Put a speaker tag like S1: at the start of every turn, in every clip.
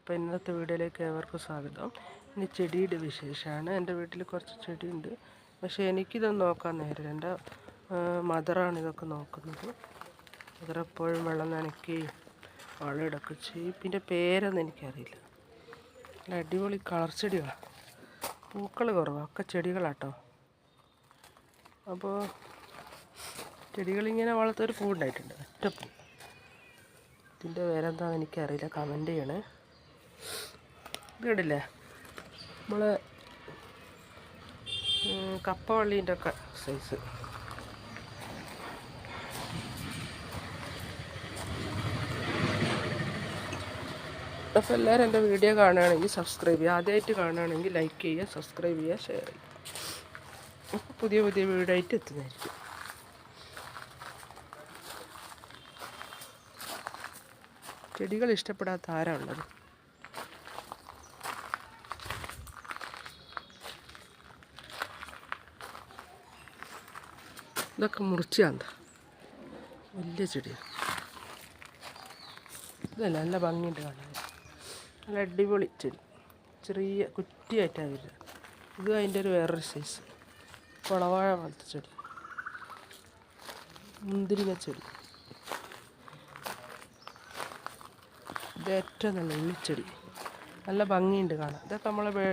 S1: അപ്പോൾ ഇന്നത്തെ വീഡിയോയിലേക്ക് ഏവർക്കും സ്വാഗതം. ഇനി ചെടിയുടെ വിശേഷമാണ്. എന്റെ വീട്ടിൽ കുറച്ച് ചെടിയുണ്ട്. പക്ഷേ എനിക്കിതൊന്നും നോക്കാൻ നേരില്ല എന്റെ മദറാണ് ഇതൊക്കെ നോക്കുന്നത്. മദർ എപ്പോഴും വെള്ളം നനയ്ക്കുകയും വളമിടൊക്കെ ചെയ്യും. പിന്നെ പേരൊന്നും എനിക്കറിയില്ല. നല്ല അടിപൊളി കളർ ചെടികളാണ് പൂക്കൾ കുറവാണ് ഒക്കെ ചെടികളാട്ടോ. അപ്പോൾ ചെടികളിങ്ങനെ വളർത്തൊരു പൂ ഉണ്ടായിട്ടുണ്ട് ഒറ്റപ്പൂ. ഇതിന്റെ പേരെന്താണെന്ന് എനിക്കറിയില്ല. കമന്റ് ചെയ്യണേ. ഇത് നമ്മൾ കപ്പവള്ളീന്റെ ഒക്കെ സൈസ് അപ്പോൾ എല്ലാവരും എന്റെ വീഡിയോ കാണുകയാണെങ്കിൽ സബ്സ്ക്രൈബ് ചെയ്യുക. ആദ്യമായിട്ട് കാണുകയാണെങ്കിൽ ലൈക്ക് ചെയ്യുക സബ്സ്ക്രൈബ് ചെയ്യുക ഷെയർ ചെയ്യുക. അപ്പോൾ പുതിയ പുതിയ വീഡിയോ ആയിട്ട് എത്തുന്നതായിരിക്കും. ചെടികൾ ഇഷ്ടപ്പെടാത്ത ആരാ ഉള്ളത്? ഇതൊക്കെ മുറിച്ചാന്ത വലിയ ചെടിയാണ് ഇതല്ല നല്ല ഭംഗിയുണ്ട് കാണാൻ. നല്ല അടിപൊളി ചെടി. ചെറിയ കുറ്റിയായിട്ടാണ് വരിക. ഇത് അതിന്റെ ഒരു വേറൊരു സൈസ് കുളവാഴ പോലത്തെ ചെടി. മുന്തിരിങ്ങ ചെടി. ഇത് ഏറ്റവും നല്ല ഉള്ളിച്ചെടി നല്ല ഭംഗിയുണ്ട് കാണാൻ. ഇതൊക്കെ നമ്മളെ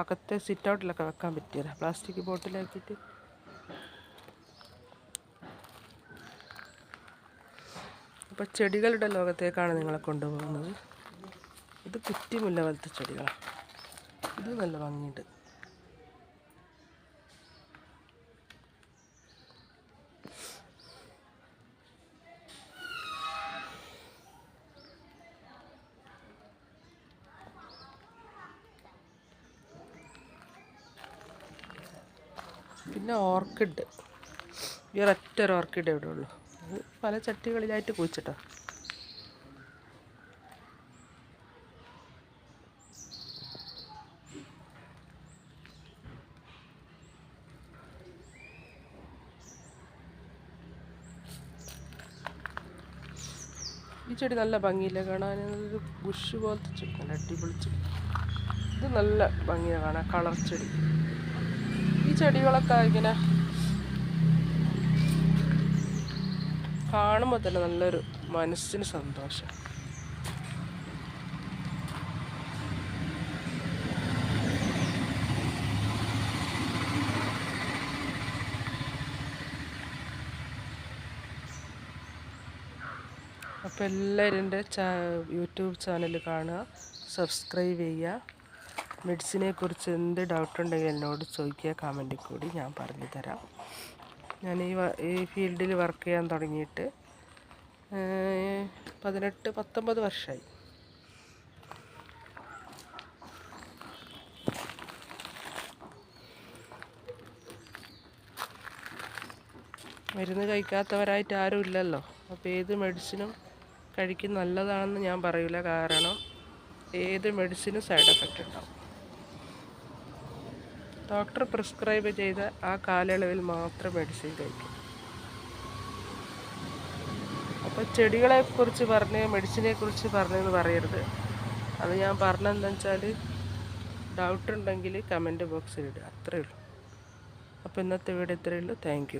S1: അകത്തെ സിറ്റ് ഔട്ടിലൊക്കെ വെക്കാൻ പറ്റിയതാണ് പ്ലാസ്റ്റിക് ബോട്ടിലാക്കിയിട്ട് അപ്പോൾ ചെടികളുടെ ലോകത്തേക്കാണ് നിങ്ങളെ കൊണ്ടുപോകുന്നത്. ഇത് കുറ്റിമുല്ല പോലത്തെ ചെടികളാണ് ഇത് നല്ല ഭംഗിയുണ്ട്. പിന്നെ ഓർക്കിഡ്. ഈ ഒരൊറ്റ ഒരു ഓർക്കിഡ് ഇവിടെ ഉള്ളൂ പല ചട്ടികളിലായിട്ട് കുഴിച്ചിട്ടോ? ഈ ചെടി നല്ല ഭംഗിയില്ല കാണാൻ? ഒരു ബുഷ് പോലത്തെ ചെടി അടിപൊളി ചെടി. ഇത് നല്ല ഭംഗിയാണ് കാണാൻ കളർ ചെടി. ഈ ചെടികളൊക്കെ ഇങ്ങനെ കാണുമ്പോൾ തന്നെ നല്ലൊരു മനസ്സിന് സന്തോഷം. അപ്പോൾ എല്ലാവരും എന്റെ യൂട്യൂബ് ചാനൽ കാണുക സബ്സ്ക്രൈബ് ചെയ്യുക. മെഡിസിനെ കുറിച്ച് എന്ത് ഡൗട്ട് ഉണ്ടെങ്കിൽ എന്നോട് ചോദിക്കുക കമന്റിൽ കൂടി ഞാൻ പറഞ്ഞു തരാം ഞാൻ ഈ ഈ ഫീൽഡിൽ വർക്ക് ചെയ്യാൻ തുടങ്ങിയിട്ട് പതിനെട്ട് പത്തൊമ്പത് വർഷമായി മരുന്ന് കഴിക്കാത്തവരായിട്ട് ആരും ഇല്ലല്ലോ. അപ്പോൾ ഏത് മെഡിസിനും കഴിക്കുന്ന നല്ലതാണെന്ന് ഞാൻ പറയില്ല കാരണം ഏത് മെഡിസിനും സൈഡ് എഫക്റ്റ് ഉണ്ടാവും. ഡോക്ടർ പ്രിസ്ക്രൈബ് ചെയ്ത ആ കാലയളവിൽ മാത്രം മെഡിസിൻ കഴിക്കും. അപ്പോൾ ചെടികളെക്കുറിച്ച് പറഞ്ഞ് മെഡിസിനെക്കുറിച്ച് പറഞ്ഞെന്ന് പറയരുത്. അത് ഞാൻ പറഞ്ഞെന്താ വെച്ചാൽ ഡൗട്ട് ഉണ്ടെങ്കിൽ കമന്റ് ബോക്സിൽ ഇടുക. അത്രയേ ഉള്ളൂ. അപ്പോൾ ഇന്നത്തെ വീഡിയോ ഇത്രയേ ഉള്ളൂ. താങ്ക്